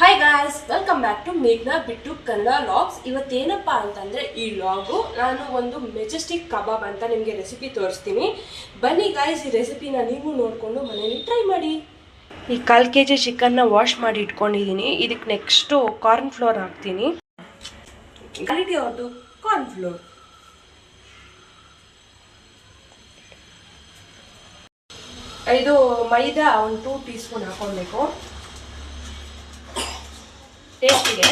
Hi guys welcome back to ಮೇಘ್ನಾ ಬಿಟ್ಟು Kannada logs ಇವತ್ತೇನಪ್ಪ ಅಂತಂದರೆ, ಈ ಲಾಗು ನಾನು ಒಂದು ಮೆಜೆಸ್ಟಿಕ್ ಕಬಾಬ್ ಅಂತ ನಿಮಗೆ ರೆಸಿಪಿ ತೋರಿಸ್ತೀನಿ. ಬನ್ನಿ ಗಾಯ್ಸ್ ಈ ರೆಸಿಪಿನ ನೀವು ನೋಡಿಕೊಂಡು ಮನೇಲಿ ಟ್ರೈ ಮಾಡಿ. ಈ ಕಾಲು ಕೆ ಜಿ ಚಿಕನ್ನ ವಾಶ್ ಮಾಡಿ ಇಟ್ಕೊಂಡಿದ್ದೀನಿ ಇದಕ್ಕೆ ನೆಕ್ಸ್ಟು ಕಾರ್ನ್ ಫ್ಲೋರ್ ಹಾಕ್ತೀನಿ. ಕ್ವಾಲಿಟಿ ಅವ್ರದ್ದು ಕಾರ್ನ್ ಫ್ಲೋರ್ ಇದು ಮೈದಾ ಒಂದು ಟೂ ಟೀ ಸ್ಪೂನ್ ಹಾಕೊಳ್ಬೇಕು ಟೇಸ್ಟಿಗೆ?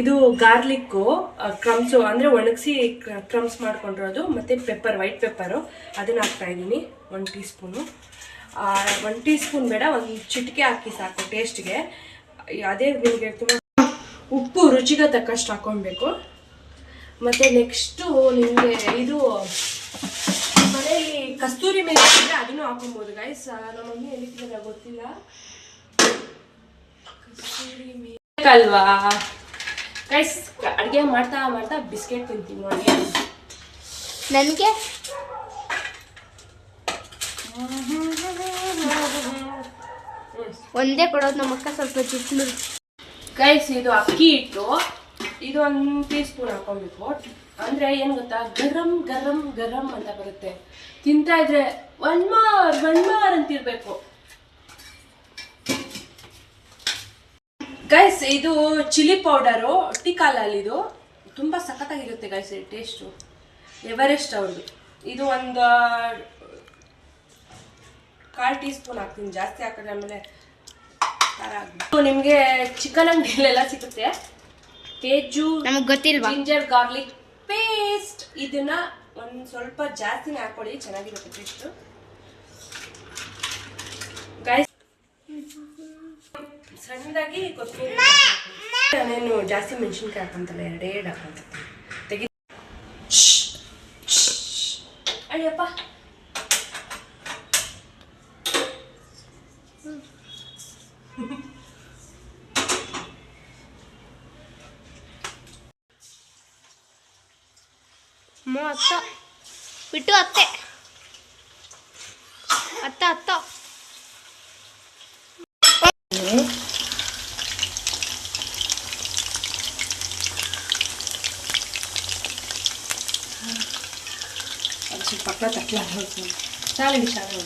ಇದು ಗಾರ್ಲಿಕ್ಕು ಕ್ರಮ್ಸು, ಅಂದರೆ ಒಣಗಿಸಿ ಕ್ರಮ್ಸ್ ಮಾಡ್ಕೊಂಡಿರೋದು, ಮತ್ತು ಪೆಪ್ಪರ್, ವೈಟ್ ಪೆಪ್ಪರು. ಅದನ್ನ ಹಾಕ್ತಾ ಇದ್ದೀನಿ one teaspoon one teaspoon ಬೇಡ, ಒಂದು ಚಿಟಿಕೆ ಹಾಕಿ ಸಾಕು ಟೇಸ್ಟ್ಗೆ. ಅದೇ ನಿಮಗೆ ತುಂಬ ಉಪ್ಪು ರುಚಿಗೆ ತಕ್ಕಷ್ಟು ಹಾಕೊಬೇಕು ಮತ್ತು ನೆಕ್ಸ್ಟು ನಿಮಗೆ ಇದು ಕಸ್ತೂರಿ ಮೇಲೆ ಇದ್ರೆ ಅದನ್ನು ಹಾಕೊಬೋದು ಗೈಸ್ ನಮ್ಮ ಮಮ್ಮಿ ಎಲ್ಲಿ ಗೊತ್ತಿಲ್ಲ. ಕಸ್ತೂರಿ ಮೇಲ್ವಾ ಗೈಸ್ ಅಡುಗೆ ಮಾಡ್ತಾ ಮಾಡ್ತಾ ಬಿಸ್ಕೆಟ್ ತಿಂತೀನಿ ನೋಡಿ. ನನಗೆ? ಒಂದೇ ಕೊಡೋದು ನಮ್ಮ ಅಕ್ಕ ಸ್ವಲ್ಪ ಚಿಕ್ಕಲು ಗೈಸ್ ಇದು ಅಕ್ಕಿ ಹಿಟ್ಟು. ಇದು ಒಂದು ಟೀ ಸ್ಪೂನ್ ಹಾಕೊಬೇಕು ಅಂದ್ರೆ ಏನ್ ಗೊತ್ತಾ? ಗರಂ ಗರಂ ಗರಂ ಅಂತ ಬರುತ್ತೆ. ತಿಂತಾ ಇದ್ರೆ ಒನ್ ಮಾರ್ ಒನ್ ಮಾರ್ ಅಂತಿರ್ಬೇಕು. ಗೈಸ್ ಇದು ಚಿಲ್ಲಿ ಪೌಡರು ಟಿಕಾಲಲ್ಲಿ ಇದು. ತುಂಬಾ ಸಖತ್ತಾಗಿರುತ್ತೆ ಗೈಸ್ ಟೇಸ್ಟು ಎವರೆಸ್ಟ್ ಅವ್ರದ್ದು ಇದು ಒಂದು ಕಾಲ್ ಟೀ ಸ್ಪೂನ್ ಹಾಕ್ತೀನಿ. ಜಾಸ್ತಿ ಹಾಕಿದ್ರೆ ಆಮೇಲೆ ಖಾರ ನಿಮಗೆ ಚಿಕನ್ ಅಂಗಡಿಯಲ್ಲೆಲ್ಲ ಸಿಗುತ್ತೆ. ಪೇಜು ನಮಗೆ ಗೊತ್ತಿಲ್ವಾ? ಜಿಂಜರ್ ಗಾರ್ಲಿಕ್ ಪೇಸ್ಟ್ ಇದನ್ನ ಒಂದು ಸ್ವಲ್ಪ ಜಾಸ್ತಿನೇ ಹಾಕೊಳ್ಳಿ ಚೆನ್ನಾಗಿರುತ್ತೆ ಪೇಸ್ಟ್ ಗೈಸ್ ಸಣ್ಣದಾಗಿ ಕೊತ್ತಂಬರಿ ನಾನೇನು ಜಾಸ್ತಿ ಮೆಣಸಿನ್ಕಾಯಿ ಹಾಕೊಂತಲ್ಲ ಎರಡೇ ಎರಡು ಹಾಕೊಂತ ತೆಗಿ ಅಯ್ಯಪ್ಪ. ಮೂವತ್ತು అమ్మో అత్త. విట్టు అత్తే. అత్త అత్త. పక్కన తట్లా చాలా విషయాలు